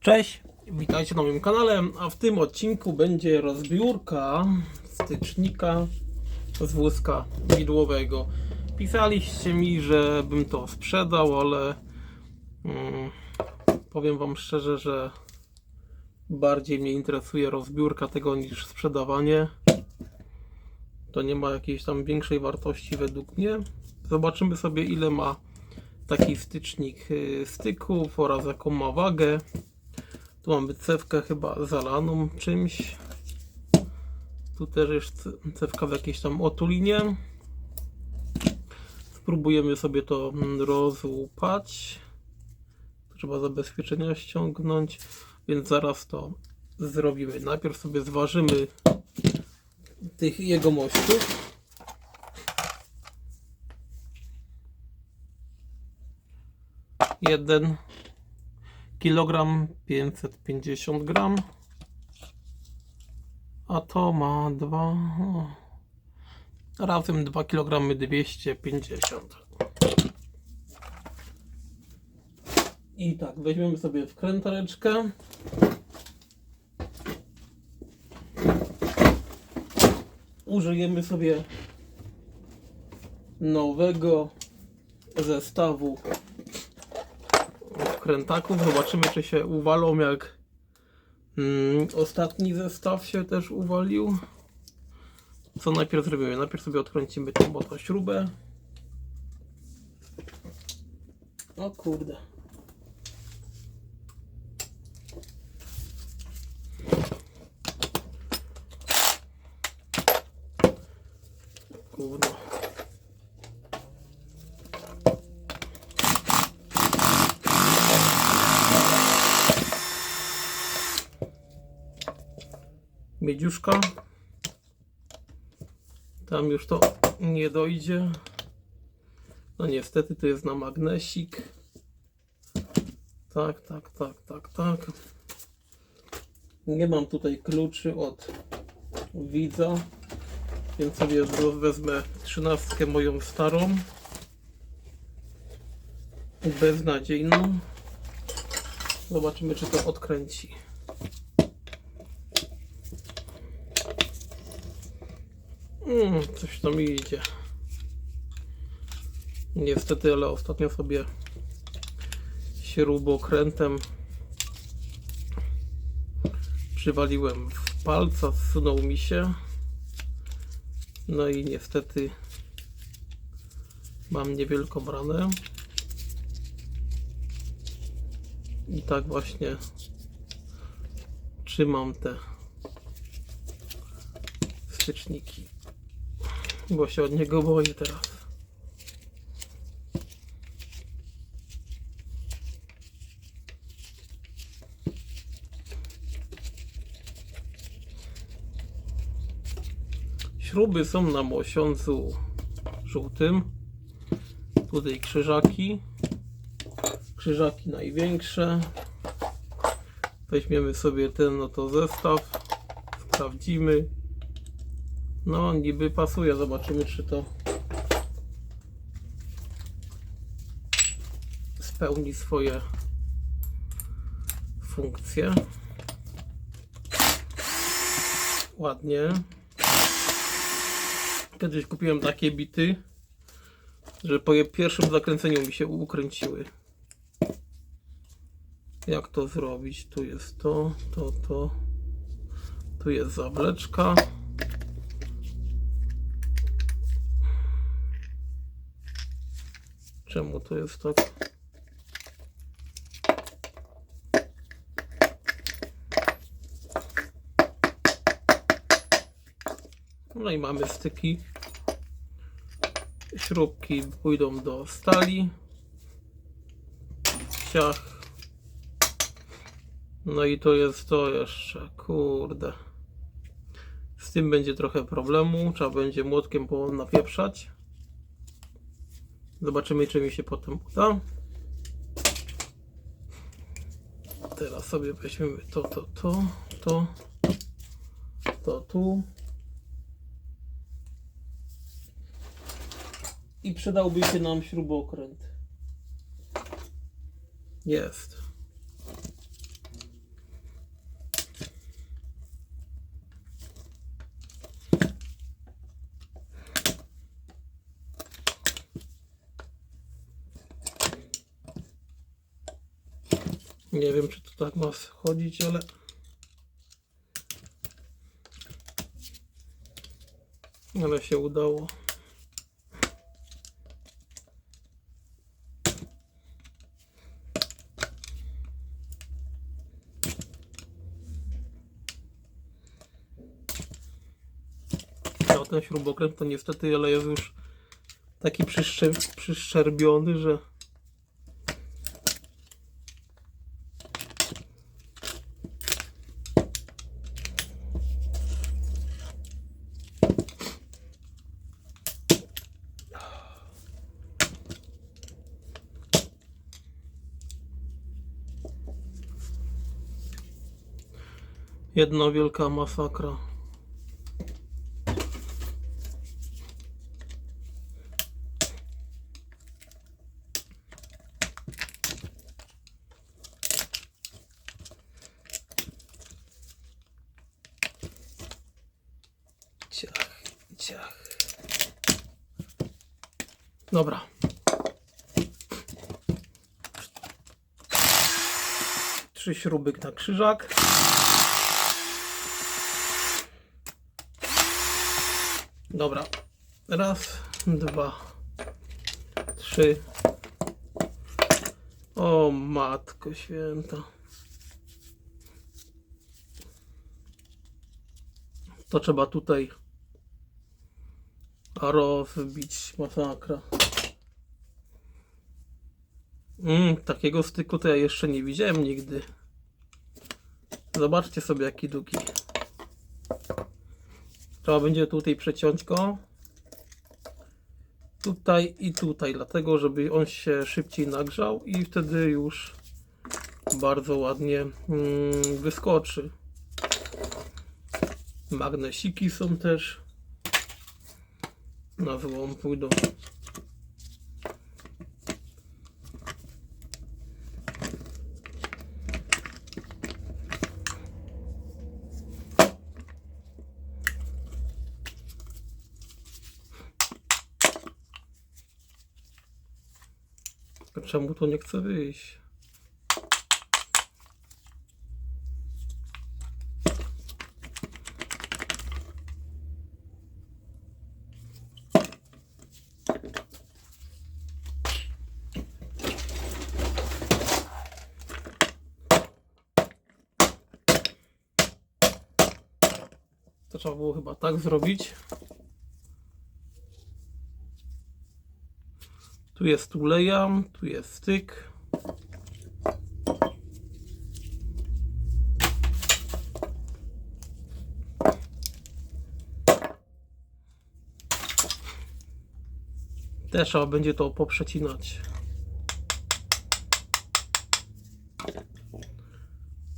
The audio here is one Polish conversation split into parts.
Cześć, witajcie na moim kanale, a w tym odcinku będzie rozbiórka stycznika z wózka widłowego. Pisaliście mi, żebym to sprzedał, ale mm, powiem wam szczerze, że bardziej mnie interesuje rozbiórka tego niż sprzedawanie. To nie ma jakiejś tam większej wartości według mnie. Zobaczymy sobie ile ma taki stycznik y, styków oraz jaką ma wagę. Tu mamy cewkę chyba zalaną czymś. Tu też jest cewka w jakiejś tam otulinie. Spróbujemy sobie to mm, rozłupać. Trzeba zabezpieczenia ściągnąć, więc zaraz to zrobimy. Najpierw sobie zważymy tych jegomościów. Jeden kilogram 550 gram. A to ma dwa razem 2 kg 250 i tak weźmiemy sobie wkrętareczkę. Użyjemy sobie nowego zestawu wkrętaków. Zobaczymy, czy się uwalą, jak mm, ostatni zestaw się też uwalił. Co najpierw zrobimy? Najpierw sobie odkręcimy tą oto śrubę. O kurde. Gówno. Miedziuszka. Tam już to nie dojdzie. No niestety to jest na magnesik. Tak, tak, tak, tak, tak. Nie mam tutaj kluczy od widza, więc sobie wezmę trzynastkę moją starą. Beznadziejną. Zobaczymy, czy to odkręci. Mm, coś tam idzie. Niestety, ale ostatnio sobie śrubokrętem przywaliłem w palca, zsunął mi się. No i niestety mam niewielką ranę. I tak właśnie trzymam te styczniki bo się od niego boję teraz. Śruby są na mosiądzu żółtym. Tutaj krzyżaki. Krzyżaki największe. Weźmiemy sobie ten oto zestaw. Sprawdzimy. No, niby pasuje. Zobaczymy, czy to spełni swoje funkcje. Ładnie. Kiedyś kupiłem takie bity, że po pierwszym zakręceniu mi się ukręciły. Jak to zrobić? Tu jest to, to, to. Tu jest zawleczka. Czemu to jest tak? No i mamy styki. Śrubki pójdą do stali. Ciach. No i to jest to jeszcze, kurde. Z tym będzie trochę problemu. Trzeba będzie młotkiem napieprzać. Zobaczymy, czy mi się potem uda. Teraz sobie weźmiemy to, to, to, to, to tu. I przydałby się nam śrubokręt. Jest. Nie wiem, czy to tak ma schodzić, ale... Ale się udało. No, ten śrubokręt to niestety, ale jest już taki przyszcze- przyszczerbiony, że jedna wielka masakra. Ciach, ciach. Dobra. Trzy śruby na krzyżak. Dobra. Raz, dwa, trzy. O matko święta. To trzeba tutaj rozbić masakra. Mm, takiego styku to ja jeszcze nie widziałem nigdy. Zobaczcie sobie jaki długi. Trzeba będzie tutaj przeciąć go. Tutaj i tutaj, dlatego żeby on się szybciej nagrzał i wtedy już bardzo ładnie mm, wyskoczy. Magnesiki są też. Na złom pójdą. Czemu to nie chce wyjść? To trzeba było chyba tak zrobić. Tu jest ulejam, tu jest styk. Też trzeba będzie to poprzecinać.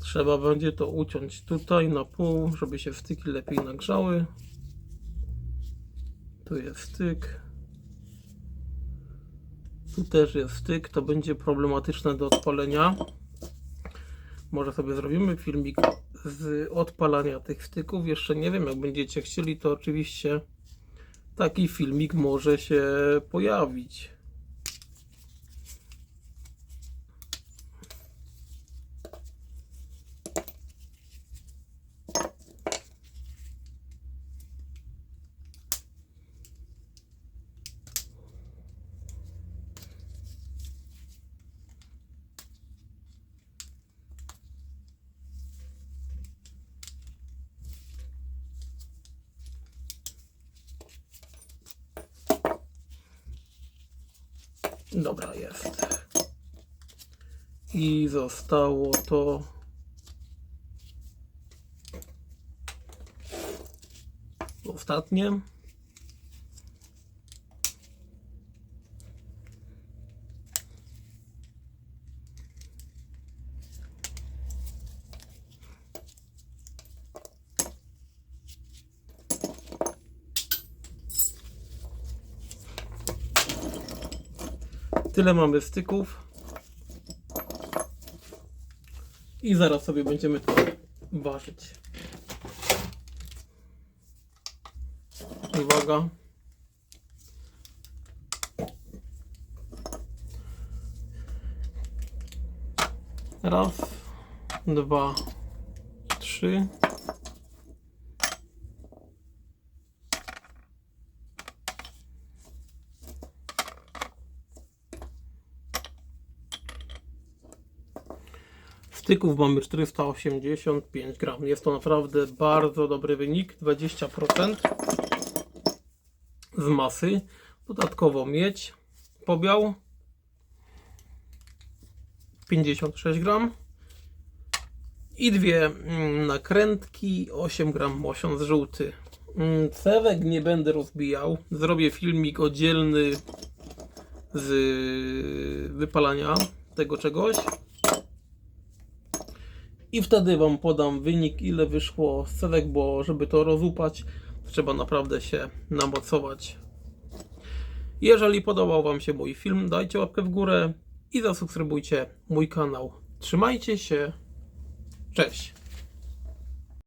Trzeba będzie to uciąć tutaj na pół, żeby się styki lepiej nagrzały. Tu jest styk. Tu też jest styk, to będzie problematyczne do odpalenia. Może sobie zrobimy filmik z odpalania tych styków. Jeszcze nie wiem, jak będziecie chcieli, to oczywiście taki filmik może się pojawić. Dobra, jest. I zostało to. Ostatnie. Tyle mamy styków. I zaraz sobie będziemy to ważyć. Uwaga. Raz, dwa, trzy. Styków mamy 485 gram. Jest to naprawdę bardzo dobry wynik. 20% z masy. Dodatkowo miedź, pobiał 56 gram i dwie mm, nakrętki 8 gram mosiąc żółty. Mm, Cewek nie będę rozbijał. Zrobię filmik oddzielny z wypalania tego czegoś. I wtedy Wam podam wynik, ile wyszło z cewek, bo żeby to rozłupać, trzeba naprawdę się namocować. Jeżeli podobał Wam się mój film, dajcie łapkę w górę i zasubskrybujcie mój kanał. Trzymajcie się. Cześć.